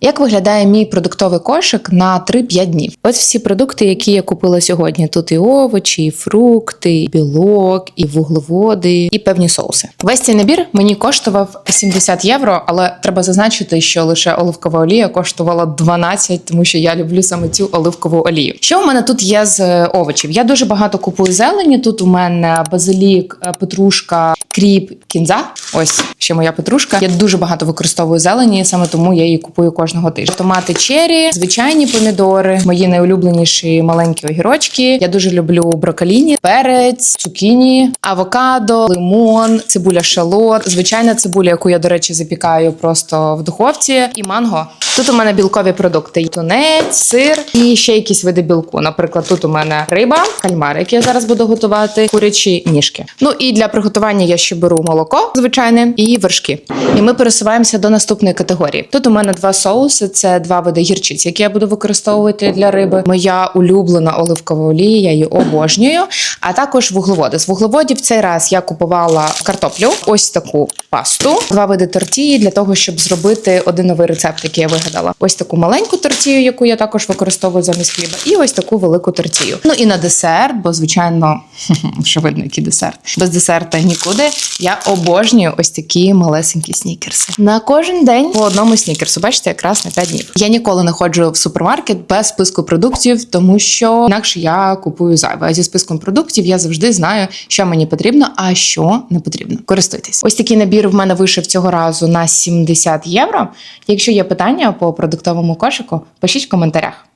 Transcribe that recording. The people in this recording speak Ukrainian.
Як виглядає мій продуктовий кошик на 3-5 днів? Ось всі продукти, які я купила сьогодні. Тут і овочі, і фрукти, і білок, і вуглеводи, і певні соуси. Весь цей набір мені коштував 70 євро, але треба зазначити, що лише оливкова олія коштувала 12, тому що я люблю саме цю оливкову олію. Що у мене тут є з е, овочів? Я дуже багато купую зелені. Тут у мене базилік, е, петрушка, кріп, кінза. Ось ще моя петрушка. Я дуже багато використовую зелені, саме тому я її купую кожного тижня. Томати чері, звичайні помідори, мої найулюбленіші маленькі огірочки. Я дуже люблю броколіні, перець, цукіні, авокадо, лимон, цибуля шалот, звичайна цибуля, яку я, до речі, запікаю просто в духовці, і манго. Тут у мене білкові продукти: тунець, сир і ще якісь види білку. Наприклад, тут у мене риба, кальмар, який я зараз буду готувати, курячі ніжки. Ну і для приготування я ще беру молоко, звичайне, і вершки. І ми пересуваємося до наступної категорії. Тут у мене два соуси: це два види гірчиць, які я буду використовувати для риби. Моя улюблена оливкова олія, я її обожнюю. А також вуглеводи. З вуглеводів цей раз я купувала картоплю, ось таку пасту, два види тортії для того, щоб зробити один новий рецепт, який я вигадала. Ось таку маленьку тортію, яку я також використовую замість хліба, і ось таку велику тортію. Ну і на десерт, бо звичайно, що видно, який десерт. Без десерта нікуди. Я обожнюю ось такі малесенькі снікерси. На кожен день по одному снікерсу. Бачите, якраз на 5 днів. Я ніколи не ходжу в супермаркет без списку продуктів, тому що інакше я купую зайве. А зі списком продуктів я завжди знаю, що мені потрібно, а що не потрібно. Користуйтесь. Ось такий набір в мене вийшов цього разу на 70 євро. Якщо є питання по продуктовому кошику, пишіть в коментарях.